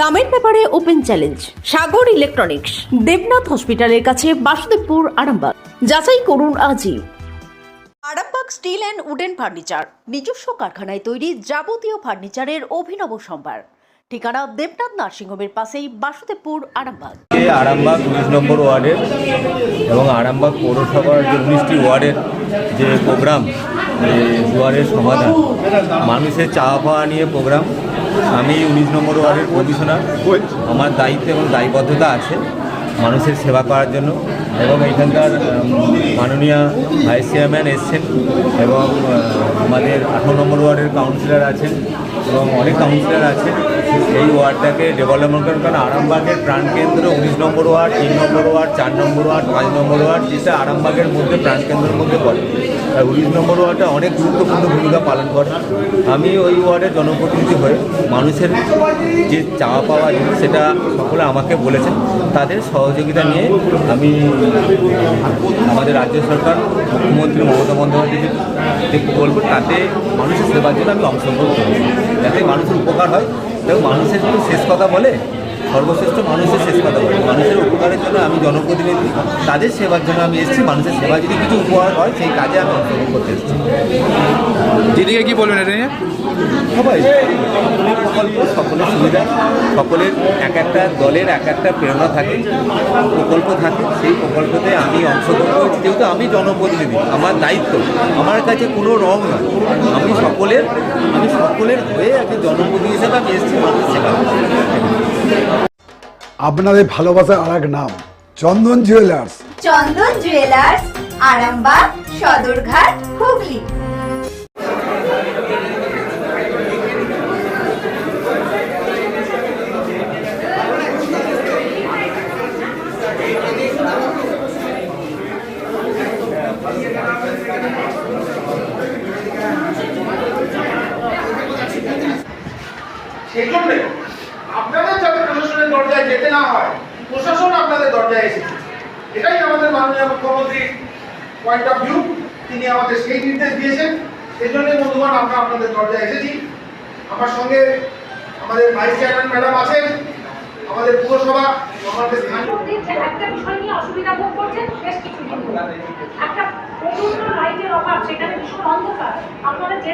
দামের ব্যাপারে open challenge, Sagar electronics, Debnath হসপিটালের কাছে বাসুদেবপুর, আরামবাগ। যাচাই করুন আজই। Arambag steel and wooden furniture, নিজস্ব কারখানায় তৈরি যাবতীয় ফার্নিচারের অভিনব সম্ভার। ঠিকানা দেবনাথ নার্সিংহোমের পাশেই বাসুদেবপুর, আরামবাগ। আরামবাগ উনিশ নম্বর ওয়ার্ডের এবং আরামবাগ পৌরসভার যে উনিশটি ওয়ার্ডের যে প্রোগ্রাম দুয়ারের সমাধান, মানুষের চাওয়া পাওয়া নিয়ে প্রোগ্রাম আমি উনিশ নম্বর ওয়ার্ডের কমিশনার। আমার দায়িত্ব এবং দায়বদ্ধতা আছে মানুষের সেবা করার জন্য এবং এখানকার মাননীয় ভাইস চেয়ারম্যান এসছেন এবং আমাদের আঠারো নম্বর ওয়ার্ডের কাউন্সিলর আছেন এবং অনেক কাউন্সিলর আছেন। এই ওয়ার্ডটাকে ডেভেলপমেন্ট করার কারণ আরামবাগের প্রাণকেন্দ্র উনিশ নম্বর ওয়ার্ড, তিন নম্বর ওয়ার্ড, চার নম্বর ওয়ার্ড, পাঁচ নম্বর ওয়ার্ড, যেটা আরামবাগের মধ্যে প্রাণকেন্দ্রের মধ্যে পড়ে আর উনিশ নম্বর ওয়ার্ডটা অনেক গুরুত্বপূর্ণ ভূমিকা পালন করে। আমি ওই ওয়ার্ডের জনপ্রতিনিধি হয়ে মানুষের যে চাওয়া পাওয়া সেটা সকলে আমাকে বলেছেন। তাদের সহযোগিতা নিয়ে আমি আমাদের রাজ্য সরকার, মুখ্যমন্ত্রী মমতা বন্দ্যোপাধ্যায় প্রকল্প তাতে মানুষের সেবার জন্য আমি অংশগ্রহণ করি যাতে মানুষের উপকার হয় এবং মানুষের কিন্তু শেষ কথা বলে, সর্বশ্রেষ্ঠ মানুষের শেষ কথা বলে। মানুষের উপকারের জন্য আমি জনপ্রতিনিধি তাদের সেবার জন্য আমি এসেছি। মানুষের সেবা যদি কিছু উপহার হয়, সেই কাজে আমি অংশগ্রহণ করতে এসেছি। দিদিকে কি বলবেন এটা নিয়ে? সবাই। সকলের প্রকল্প সকলের সুবিধা সকলের এক একটা দলের এক একটা প্রেরণা থাকে প্রকল্প থাকে। সেই প্রকল্পতে আমি অংশগ্রহণ করছি যেহেতু আমি জনপ্রতিনিধি আমার দায়িত্ব আমার কাছে কোনো রং নয় আমি সকলের আমি সকলের হয়ে একজন জনপ্রতিনিধি হিসেবে আমি এসেছি মানুষের আপনাদের ভালোবাসার আর এক নাম চন্দন জুয়েলার্স। চন্দন জুয়েলার্স আরামবাগ সদরঘাট হুগলি। সেই জন্য আপনাদের যাতে প্রশাসনের দরজায় যেতে না হয়, প্রশাসন আপনাদের দরজায় এসেছে। এটাই আমাদের মাননীয় মুখ্যমন্ত্রীর পয়েন্ট অফ ভিউ তিনি আমাদের সেই নির্দেশ দিয়েছেন। সেই জন্য বন্ধুগণ, আমরা আপনাদের দরজায় এসেছি। আমার সঙ্গে আমাদের ভাইস চেয়ারম্যান ম্যাডাম আছেন, আমাদের পুরসভা, আমাদের স্থানীয় একটা বিষয় নিয়ে অসুবিধা ভোগ করছেন, বেশ ধরে। একটা প্রচণ্ড লাইটের অভাব, সেখানে ভীষণ অন্ধকার আপনারা যেতে পারছেন অনেকবার হয়তো